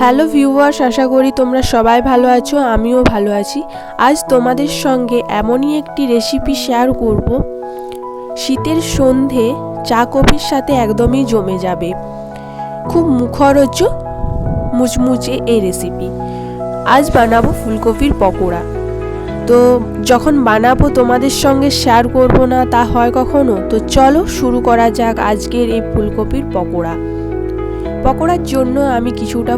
Hello viewers, আশা করি তোমরা সবাই ভালো আছো, আমিও ভালো আছি। আজ তোমাদের সঙ্গে এমনই একটি রেসিপি শেয়ার করব। শীতের সন্ধে চা কফির সাথে একদমই জমে যাবে। খুব মুখরোচ, মুচমুচে এই রেসিপি আজ বানাবো ফুলকপির পকোড়া। তো যখন বানাবো তোমাদের সঙ্গে শেয়ার করব না, তা হয় কখনো? তো চলো শুরু করা যাক আজকের এই ফুলকপির পকোড়া। পকোড়ার জন্য আমি কিছুটা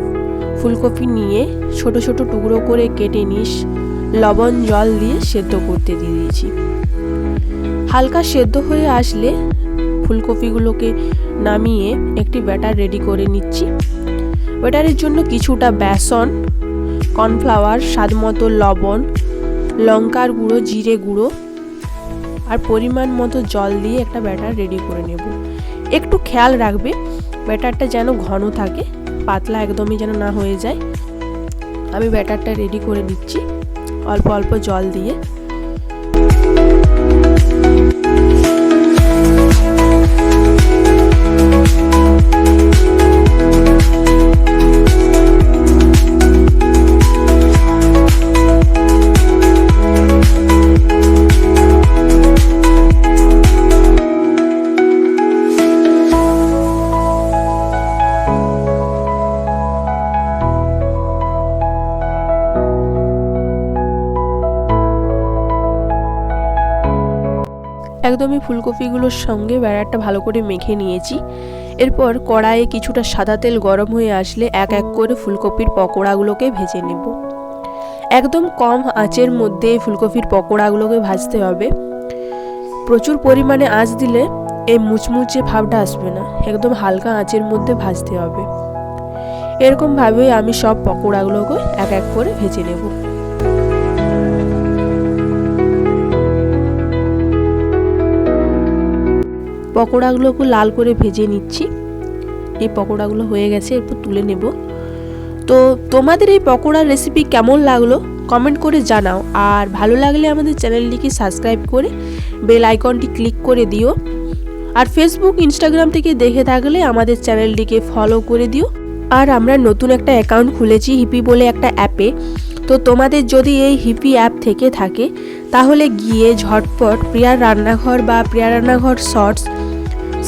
ফুলকপি নিয়ে ছোট ছোট টুকরো করে কেটে নিস, লবণ, জল দিয়ে সেদ্ধ করতে দিয়ে দিয়েছি। হালকা সেদ্ধ হয়ে আসলে ফুলকপিগুলোকে নামিয়ে একটি ব্যাটার রেডি করে নিচ্ছি। ব্যাটারের জন্য কিছুটা বেসন, কর্নফ্লাওয়ার, স্বাদ মতো লবণ, লঙ্কার গুঁড়ো, জিরে গুঁড়ো আর পরিমাণ মতো জল দিয়ে একটা ব্যাটার রেডি করে নেব। একটু খেয়াল রাখবে ব্যাটারটা যেন ঘন থাকে, পাতলা একদমই যেন না হয়ে যায়। আমি ব্যাটারটা রেডি করে দিচ্ছি অল্প অল্প জল দিয়ে। একদমই ফুলকপিগুলোর সঙ্গে ব্যাটারটা ভালো করে মেখে নিয়েছি। এরপর কড়াইয়ে কিছুটা সাদা তেল গরম হয়ে আসলে এক এক করে ফুলকপির পকোড়াগুলোকে ভেজে নেব। একদম কম আঁচের মধ্যে ফুলকপির পকোড়াগুলোকে ভাজতে হবে। প্রচুর পরিমাণে আঁচ দিলে এই মুচমুচে ভাবটা আসবে না, একদম হালকা আঁচের মধ্যে ভাজতে হবে। এরকমভাবেই আমি সব পকোড়াগুলোকে এক এক করে ভেজে নেব। পকোড়াগুলোকে লাল করে ভেজে নিচ্ছি। এই পকোড়াগুলো হয়ে গেছে, এরপর তুলে নেব। তো তোমাদের এই পকোড়ার রেসিপি কেমন লাগল কমেন্ট করে জানাও। আর ভালো লাগলে আমাদের চ্যানেলটিকে সাবস্ক্রাইব করে বেল আইকনটি ক্লিক করে দিও। আর ফেসবুক ইনস্টাগ্রাম থেকে দেখে থাকলে আমাদের চ্যানেলটিকে ফলো করে দিও। আর আমরা নতুন একটা অ্যাকাউন্ট খুলেছি হিপি বলে একটা অ্যাপে তো তোমাদের যদি এই হিপি অ্যাপ থেকে থাকে, তাহলে গিয়ে ঝটপট প্রিয়ার রান্নাঘর বা প্রিয়া রান্নাঘর শর্টস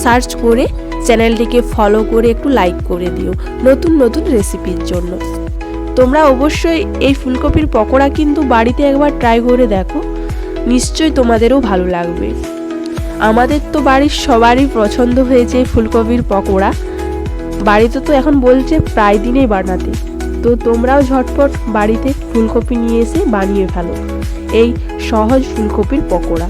সার্চ করে চ্যানেলটিকে ফলো করে একটু লাইক করে দিও নতুন নতুন রেসিপির জন্য। তোমরা অবশ্যই এই ফুলকপির পকোড়া কিন্তু বাড়িতে একবার ট্রাই করে দেখো, নিশ্চয়ই তোমাদেরও ভালো লাগবে। আমাদের তো বাড়ির সবারই পছন্দ হয়েছে ফুলকপির পকোড়া। বাড়িতে তো এখন বলছে প্রায় দিনেই বানাতে। তো তোমরাও ঝটপট বাড়িতে ফুলকপি নিয়ে এসে বানিয়ে ফেলো, এই সহজ ফুলকপির পকোড়া।